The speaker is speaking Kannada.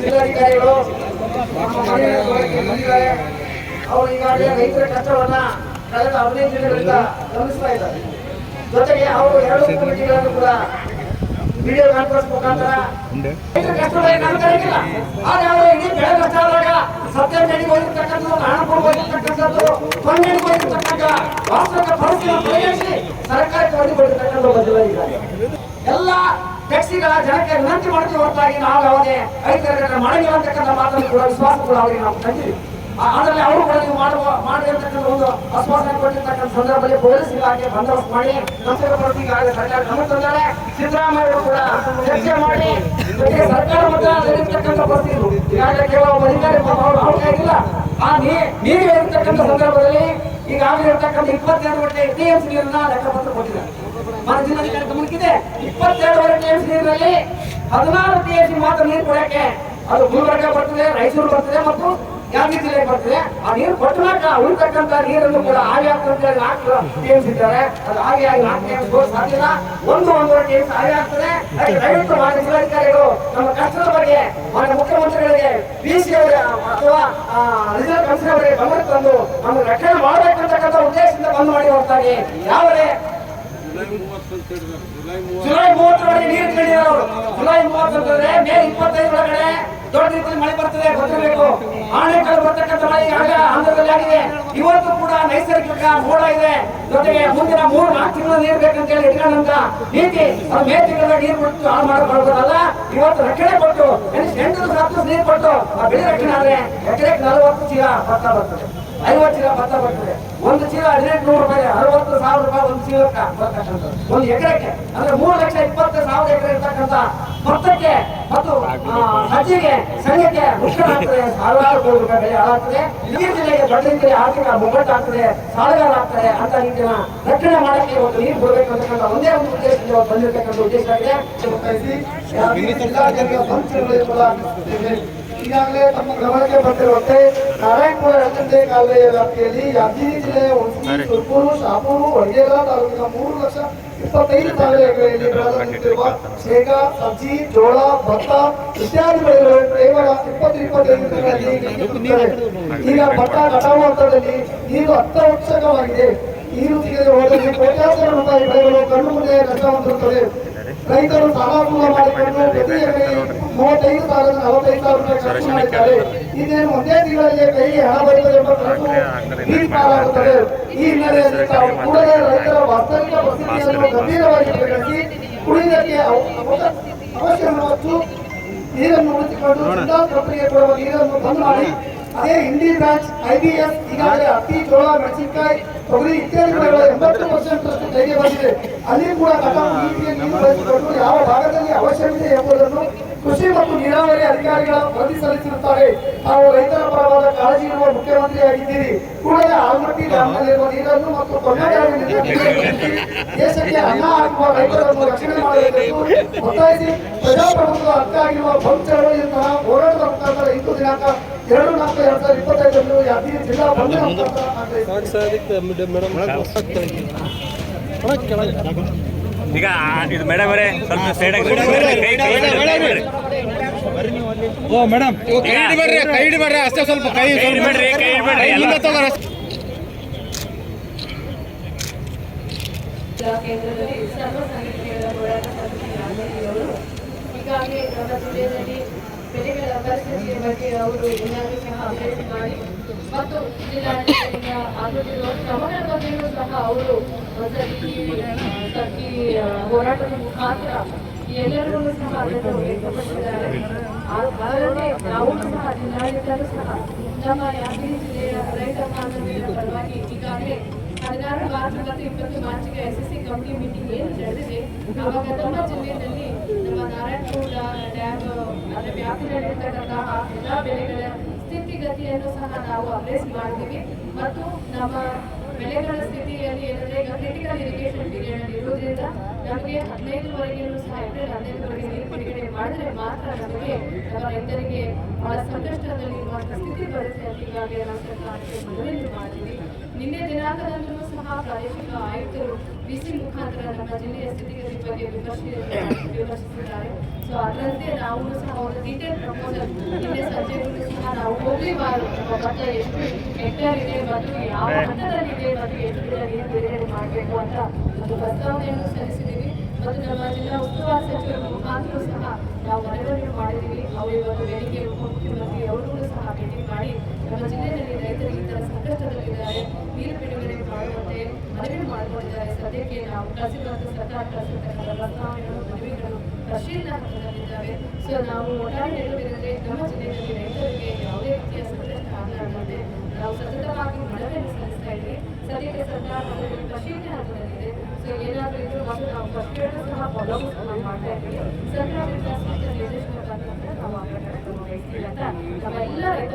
ಜಿಲ್ಲಾಧಿಕಾರಿಗಳು ನಮ್ಮ ಬಂದಿದ್ದಾರೆ ಅವರು ಈಗಾಗಲೇ ರೈತರ ಕಷ್ಟವನ್ನ ಕಳೆದ ಹದಿನೈದು ದಿನಗಳಿಂದ ಗಮನಿಸ್ತಾ ಇದ್ದಾರೆ. ಜೊತೆಗೆ ಅವರು ಎರಡು ಕಮಿಟಿಗಳನ್ನು ಕೂಡ ವಿಡಿಯೋ ಕಾನ್ಫರೆನ್ಸ್ ಮುಖಾಂತರ ರೈತರ ಕಷ್ಟಗಳಿಗೆ ನಾನು ಆದರೆ ಅವರು ಇಡೀ ಬೆಳೆ ನಷ್ಟ ಆದಾಗ ನಡಿಗೆ ಹೋಗಿರ್ತಕ್ಕಂಥದ್ದು ಹಣ ಕೊಡಬೇಕಿರ್ತಕ್ಕಂಥದ್ದು ಕೊಂಡಣಿಗೆ ಹೋಗಿರ್ತಕ್ಕಂಥ ವಾಸ್ತವಿಕ ಪರಿಸ್ಥಿತಿ ಪರಿಹರಿಸಿ ಸರ್ಕಾರಕ್ಕೆ ವರದಿ ಕೊಟ್ಟಿರ್ತಕ್ಕಂಥ ಒಬ್ಬ ಜಿಲ್ಲಾಧಿಕಾರಿ. ಎಲ್ಲ ಟ್ಯಾಕ್ಸಿಗಳ ಜನಕ್ಕೆ ವಿನಂತಿ ಮಾಡ್ತೀವಿ ಹೊರತಾಗಿ ನಾವು ಯಾವುದೇ ರೈತರ ಮಾಡಿಲ್ಲ ಅಂತಕ್ಕಂಥ ಮಾತನ್ನು ಕೂಡ, ವಿಶ್ವಾಸ ಕೂಡ ಅವರಿಗೆ ನಾವು ತಂದಿದ್ದೀವಿ ಅದರಲ್ಲಿ ಅವರು ಕೂಡ ನೀವು ಮಾಡುವ ಮಾಡಿರ್ತಕ್ಕಂಥ ಒಂದು ಆಶ್ವಾಸನೆ ಕೊಟ್ಟಿರ್ತಕ್ಕಂಥ ಸಂದರ್ಭದಲ್ಲಿ ಪೊಲೀಸ್ ಇಲಾಖೆ ಬಂದೋಬಸ್ತ್ ಮಾಡಿ, ನಮ್ಮ ಈಗಾಗಲೇ ಸರ್ಕಾರ ಸಿದ್ದರಾಮಯ್ಯ ಕೂಡ ಚರ್ಚೆ ಮಾಡಿ ಸರ್ಕಾರ ಮತ್ತೆ ಅದರಲ್ಲಿರ್ತಕ್ಕಂಥ ಪರಿಸ್ಥಿತಿ. ಈಗಾಗಲೇ ಕೇವಲ ಅಧಿಕಾರಿ ಅವ್ರು ಆ ನೀರು ಇರತಕ್ಕಂಥ ಸಂದರ್ಭದಲ್ಲಿ ಈಗಾಗಲೇ ಇರತಕ್ಕಂಥ ಇಪ್ಪತ್ತೆರಡು ಗಂಟೆ ಟಿ ಸಿ ನೀರನ್ನ ಲೆಕ್ಕಪತ್ರ ಕೊಟ್ಟಿದ್ದಾರೆ. ಮಾನ್ಯ ಜಿಲ್ಲಾಧಿಕಾರಿ ಗಮನಕ್ಕಿದೆ ಇಪ್ಪತ್ತೆರಡುವರೆ ಟಿ ಎಂ ಸಿ ನೀರಿನಲ್ಲಿ ಹದಿನಾರು ಟಿ ಎಂ ಮಾತ್ರ ನೀರು ಕೊಡಕ್ಕೆ ಅದು ಗುಲ್ಬರ್ಗ ಬರ್ತದೆ ರಾಯಚೂರು ಬರ್ತದೆ ಮತ್ತು ಯಾದಗಿರಿ ಜಿಲ್ಲೆಗೆ ಬರ್ತದೆ. ಆ ನೀರು ಕೊಟ್ಟನಾಕ ಉಳಿತಕ್ಕಂತ ನೀರನ್ನು ಕೂಡ ಹಾಗೆ ಆಗ್ತದೆ ಅಂತ ನಾಲ್ಕು ಟಿ ಎಂ ಸಿ ಇದ್ದಾರೆ ಅದು ಆಗಿ ಆಗಿ ನಾಲ್ಕು ಟಿ ಎಂ ಸಿ ಸಾಧ್ಯ ಒಂದು ಒಂದೂವರೆ ಟಿ ಎಸ್ ಸಿ ಆಗ್ತದೆ ದಯವಿಟ್ಟು ಮಾನ್ಯ ಜಿಲ್ಲಾಧಿಕಾರಿಗಳು ನಮ್ಮ ಕಷ್ಟದ ಬಗ್ಗೆ ಮಾನ್ಯ ಮುಖ್ಯಮಂತ್ರಿಗಳಿಗೆ ಪಿ ಸಿ ಅವರಿಗೆ ಅಥವಾ ರಿಸರ್ವ್ ಕೌನ್ಸಿಲ್ ಅವರಿಗೆ ಗಮನ ತಂದು ನಮ್ಮ ರಕ್ಷಣೆ ಮಾಡಬೇಕಂತಕ್ಕಂಥ ಉದ್ದೇಶದಿಂದ ಬಂದ್ ಮಾಡಿ ಹೋಗ್ತಾರೆ ಯಾವುದೇ ಜುಲೈ ಮೂವತ್ತರವರೆಗೆ ಜುಲೈ ಮೂವತ್ತೊಂದರ ಮೇ ಇಪ್ಪತ್ತೈದು ಒಳಗಡೆ ದೊಡ್ಡ ರೀತಿಯಲ್ಲಿ ಮಳೆ ಬರ್ತದೆ, ಗೊತ್ತಿರಬೇಕು. ಆಣೆಕಲ್ಲು ಬರ್ತಕ್ಕಂಥ ಮಳೆ ಆಗ ಆಂಧ್ರದಲ್ಲಿ ಆಗಿದೆ. ಇವತ್ತು ಕೂಡ ನೈಸರ್ಗಿಕ ಮೋಡ ಇದೆ. ಜೊತೆಗೆ ಮುಂದಿನ ಮೂರು, ನಾಲ್ಕು ತಿಂಗಳು ನೀರು ಬೇಕಂತ ಹೇಳಿ ಇಟ್ಕೊಂಡಂತ ನೀತಿ ಅದು ಮೇ ತಿಂಗಳ ನೀರು ಬಿಟ್ಟು ಹಾಳು ಮಾಡಬಾರ್ದಲ್ಲ ಇವತ್ತು ರಕ್ಷಣೆ ಕೊಟ್ಟು ಎಂಟು ಹತ್ತು ನೀರು ಕೊಟ್ಟು, ಆ ಬೆಳೆ ರಕ್ಷಣೆ ಆದ್ರೆ ಎಕರೆಗೆ ನಲವತ್ತು ಚೀಲ ಭತ್ತ ಬರ್ತದೆ. ಐವತ್ತು ಚೀಲ ಭತ್ತ ಬರ್ತದೆ. ಒಂದು ಚೀಲ ಹದಿನೆಂಟು ನೂರು ರೂಪಾಯಿ, ಅರವತ್ತು ಸಾವಿರ ರೂಪಾಯಿ ಒಂದು ಚೀಲಕ್ಕೆ ಬರ್ತಕ್ಕಂಥ ಒಂದು ಎಕರೆಕ್ಕೆ, ಅಂದ್ರೆ ಮೂರು ಲಕ್ಷ ಇಪ್ಪತ್ತು ಸಾವಿರ ಎಕರೆ ಇರ್ತಕ್ಕಂಥ ಭತ್ತಕ್ಕೆ ಮತ್ತು ಸಜ್ಜಿಗೆ ಸಂಘಕ್ಕೆ ಮುಷ್ಕರ ಆಗ್ತದೆ ಸಾವಿರಾರು ಕೋಟಿ ರೂಪಾಯಿ ಬೆಲೆ ಹಾಳಾಗ್ತದೆ. ಇಡೀ ಜಿಲ್ಲೆಗೆ ರೀತಿಯಲ್ಲಿ ಆರ್ಥಿಕ ಮುಗ್ಗಟ್ಟಾಗ್ತದೆ ಸಾಲಗಾರ ಆಗ್ತದೆ ಅಂತ ರೀತಿಯ ರಕ್ಷಣೆ ಮಾಡಕ್ಕೆ ಇವತ್ತು ನೀರು ಬರಬೇಕು ಅಂತಕ್ಕಂಥ ಒಂದೇ ಒಂದು ಉದ್ದೇಶದಿಂದ ಬಂದಿರತಕ್ಕಂಥ ಉದ್ದೇಶ ಆಗಿದೆ ಆಗ್ತಿದೆ. ಈಗಾಗಲೇ ತಮ್ಮ ಗಮನಕ್ಕೆ ಬಂದಿರುವಂತೆ ನಾರಾಯಣಪುರ ಹೆಸರೇ ಕಾಲುವೆಯ ವ್ಯಾಪ್ತಿಯಲ್ಲಿ ಯಾದಗಿರಿ ಜಿಲ್ಲೆಯ ಹುಣಸಗಿ ಸುರ್ಪೂರು ಶಾಪೂರು ವಡಗೇರ ತಾಲೂಕಿನ ಮೂರು ಲಕ್ಷ ಇಪ್ಪತ್ತೈದು ಸಾವಿರ ಎಕರೆಯಲ್ಲಿ ಶೇಂಗಾ ಸಜ್ಜಿ ಜೋಳ ಭತ್ತ ಇತ್ಯಾದಿ ಬೆಳೆಗಳು ಕೇವಲ ಇಪ್ಪತ್ತು ಇಪ್ಪತ್ತೈದು ನೀಡುತ್ತವೆ. ಈಗ ಭತ್ತ ಕಟಾವು ಹಂತದಲ್ಲಿ ನೀರು ಅತ್ಯವಶ್ಯಕವಾಗಿದೆ ನೀರು ಸಿಗದೆ ಹೋದಲ್ಲಿ ಕೋಟ್ಯಾಂತರ ರೂಪಾಯಿ ಬೆಳೆಗಳು ಕಣ್ಣು ಮುಂದೆ ನಷ್ಟ ಹೊಂದಿರುತ್ತದೆ ರೈತರು ಸೂಲ ಮಾಡಿಕೊಂಡು ಪ್ರತಿ ಎಕರೆಗೆ ಮೂವತ್ತೈದು ಸಾವಿರ ನಲವತ್ತೈದು ಸಾವಿರ ರೂಪಾಯಿ ಖರ್ಚು ಮಾಡಿದ್ದಾರೆ ಇನ್ನೇನು ಒಂದೇ ತಿಂಗಳಿಗೆ ಕೈಗೆ ಹಣ ಬರುತ್ತದೆ ಎಂಬ ಈ ಹಿನ್ನೆಲೆಯಲ್ಲಿ ತಾವು ಕೂಡಲೇ ರೈತರ ವಾಸ್ತವಿಕ ಪರಿಸ್ಥಿತಿಯನ್ನು ಗಂಭೀರವಾಗಿ ಪರಿಗಣಿಸಿ ಕುಡಿಯುವುದಕ್ಕೆ ಅವ- ಅವ- ಅವಶ್ಯ ಮತ್ತು ನೀರನ್ನು ಉಳಿಸಿಕೊಂಡು ಜಿಲ್ಲಾ ಪ್ರಕ್ರಿಯೆ ಕೊಡುವ ನೀರನ್ನು ಬಂದ್ ಮಾಡಿ ಅದೇ ಹಿಂದಿ ಬ್ರಾಂಚ್ ಐಬಿಎಸ್ ಈಗಾಗಲೇ ಅಕ್ಕಿ ಜೋಳ ಮೆಣಸಿನಕಾಯಿ ತೊಗರಿ ಇತ್ಯಾದಿ ಬೆಳೆಗಳ ಎಂಬತ್ತು ಪರ್ಸೆಂಟ್ ಅಷ್ಟು ಕೈಗೆ ಬಂದಿದೆ ಅಲ್ಲಿ ಕೂಡ ಕಟಾವು ನೀರು ಬಳಸಿಕೊಂಡು ಯಾವ ಭಾಗದಲ್ಲಿ ಅವಶ್ಯವಿದೆ ಎಂಬುದನ್ನು ಕೃಷಿ ಮತ್ತು ನೀರಾವರಿ ಅಧಿಕಾರಿಗಳ ವರದಿ ಸಲ್ಲಿಸಿರುತ್ತಾರೆ. ತಾವು ರೈತರ ಪರವಾದ ಕಾಳಜಿ ಇರುವ ಮುಖ್ಯಮಂತ್ರಿಯಾಗಿದ್ದೀರಿ. ಕೂಡಲೇ ಆಲ್ಮಟ್ಟಿ ಡ್ಯಾಂನಲ್ಲಿರುವ ನೀರನ್ನು ಮತ್ತು ದೇಶಕ್ಕೆ ಅನ್ನ ಹಾಕುವ ರೈತರನ್ನು ರಕ್ಷಣೆ ಮಾಡಬೇಕು ಒತ್ತಾಯಿಸಿ ಪ್ರಜಾಪ್ರಭುತ್ವ ಹಕ್ಕಾಗಿರುವ ಬಂದ್ ಚಳವಳಿಯಂತಹ ಹೋರಾಟದ ಮುಖಾಂತರ ಇಂದು ದಿನಾಂಕ ಎರಡು ನಾಲ್ಕು ಎರಡ್ ಸಾವಿರದ ಇಪ್ಪತ್ತೈದರಂದು ಯಾದಗಿರಿ ಜಿಲ್ಲಾ ಬಂದ್ ಮುಖಾಂತರ ಈಗ ಇದು ಮೇಡಮ್ ಅವರೇ ಸ್ವಲ್ಪ ಸೈಡ್ ಓ ಮೇಡಮ್ ಕೈ ಬರ್ರಿ ಕೈ ಬರ್ರಿ ಅಷ್ಟೇ ಸ್ವಲ್ಪ ಕೈ ಬಿಡ್ರಿ ಕೈ ಬಿಡ್ರಿ ಎಲ್ಲ. ತಗೋರಿ ಜಿಲ್ಲಾ ಕೇಂದ್ರದಲ್ಲಿ ಸರ್ವ ಸಂಘಟನೆಗಳ ಹೋರಾಟ ಸಮಿತಿ ಈಗಾಗಲೇ ನಮ್ಮ ಜಿಲ್ಲೆಯಲ್ಲಿ ಬೆಳೆಗಳ ಪರಿಸ್ಥಿತಿಯ ಬಗ್ಗೆ ಅವರು ಎಲ್ಲರೂ ಸಹ ಅಭ್ಯಾಸ ಮಾಡಿ ಮತ್ತು ಜಿಲ್ಲಾಡಳಿತದಿಂದ ಆಗುತ್ತಿರುವ ಸಹ ಅವರು ಒಂದ್ಸತಿ ಸತಿ ಹೋರಾಟದ ಮುಖಾಂತರ ಎಲ್ಲರಿಗೂ ಸಹ ಅದನ್ನು ವ್ಯಕ್ತಪಡಿಸಿದ್ದಾರೆ. ಆ- ನಾವು ಸಹ ಜಿಲ್ಲಾಡಳಿತರು ಸಹ ನಮ್ಮ ಯಾದಗಿರಿ ಜಿಲ್ಲೆಯ ರೈತ ಪರವಾಗಿ ಈಗಾಗಲೇ ಹದಿನಾರು ಮಾರ್ಚ್ ಮತ್ತು ಇಪ್ಪತ್ತು ಮಾರ್ಚ್ಗೆ S S C committee meeting ಏನು ನಡೆದಿದೆ, ಆವಾಗ ನಮ್ಮ ಜಿಲ್ಲೆಯಲ್ಲಿ ನಮ್ಮ ನಾರಾಯಣಪುರ ಡ್ಯಾಮ್, ಅದರ ವ್ಯಾಪ್ತಿಯಲ್ಲಿರ್ತಕ್ಕಂತಹ ಎಲ್ಲ ಬೆಳೆಗಳ ಸ್ಥಿತಿಗತಿಯನ್ನು ಸಹ ನಾವು ಅಭ್ಯಾಸ ಮಾಡ್ತೀವಿ ಮತ್ತು ನಮ್ಮ ಬೆಳೆಗಳ ಸ್ಥಿತಿಯಲ್ಲಿ ಏನಂದ್ರೆ, ಈಗ ಕ್ರಿಟಿಕಲ್ ಇರಿಗೇಷನ್ ಪೀರಿಯಡ್ ಇರುವುದರಿಂದ ನಮಗೆ ಹದಿನೈದುವರೆಗೂ ಸಹ ಏಪ್ರಿಲ್ ಹದಿನೈದುವರೆಗೆ ನೀರು ಬಿಡುಗಡೆ ಮಾಡಿದ್ರೆ ಮಾತ್ರ ನಮಗೆ ನಮ್ಮ ರೈತರಿಗೆ ಬಹಳ ಸಂಕಷ್ಟದಲ್ಲಿ ಸ್ಥಿತಿ ಬರುತ್ತೆ ಅಂತ ಈಗಾಗಲೇ ನಾವು ಸರ್ಕಾರಕ್ಕೆ ಮನವಿ ಮಾಡಿದ್ವಿ ನಿನ್ನೆ ದಿನಾಂಕದಂದು ಸಹ ಪ್ರಾದೇಶಿಕ ಆಯುಕ್ತರು ಬಿಸಿ ಮುಖಾಂತರ ನಮ್ಮ ಜಿಲ್ಲೆಯ ಸ್ಥಿತಿಗತಿ ಬಗ್ಗೆ ವಿಮರ್ಶೆ ವಿಮರ್ಶಿಸಿದ್ದಾರೆ. ಸೊ ಅದರಂತೆ ನಾವು ಸಹ ಒಂದು ಡೀಟೇಲ್ ಪ್ರಪೋಸಲ್ ನಿನ್ನೆ ಸಂಜೆ ಸಹ ನಾವು ಹೋಗಲೇಬಾರದು ಭತ್ತ ಎಷ್ಟು ಹೆಕ್ಟೇರ್ ಇದೆ ಮತ್ತು ಯಾವ ಹಂತದಲ್ಲಿದೆ ಮತ್ತು ಎಷ್ಟು ದಿನ ನೀರು ಮಾಡಬೇಕು ಅಂತ ಒಂದು ಪ್ರಸ್ತಾವನೆಯನ್ನು ಸಲ್ಲಿಸಿದ್ದೀವಿ. ಮತ್ತು ನಮ್ಮ ಜಿಲ್ಲಾ ಉಸ್ತುವಾರಿ ಸಚಿವರ ಮುಖಾಂತರ ಸಹ ನಾವು ಮನವರಿಕೆ ಮಾಡಿದ್ದೀವಿ. ಅವರು ಇವತ್ತು ಬೆಳಿಗ್ಗೆ ಉಪಮುಖ್ಯಮಂತ್ರಿ ಅವರು ಸಹ ಭೇಟಿ ಮಾಡಿ ನಮ್ಮ ಜಿಲ್ಲೆಯಲ್ಲಿ ರೈತರು ಈ ಥರ ಸಂಕಷ್ಟದಲ್ಲಿದ್ದಾರೆ ನೀರು ಬಿಡುಗಡೆ ಮಾಡುವಂತೆ ಮನವಿ ಮಾಡಿಕೊಂಡಿದ್ದಾರೆ ಸರ್ಕಾರ ಬದಲಾವಣೆಗಳು ಸೊ ನಾವು ಒಟ್ಟಾರೆ ನಮ್ಮ ರೈತರಿಗೆ ನಾವು ಸತತವಾಗಿ ಮನವಿಯನ್ನು ಸದ್ಯಕ್ಕೆ ಸರ್ಕಾರ ಸೊ ಏನಾದರೂ ಮತ್ತು ನಾವು ಫಸ್ಟ್ ಸಹ ಮಾಡ್ತಾ ಇದ್ದೀವಿ ಸರ್ಕಾರ ಸೂಕ್ತ ನಿರ್ದೇಶನ ಬಂದ ನಾವು ಅಂತ ನಮ್ಮ ಎಲ್ಲ ರೈತ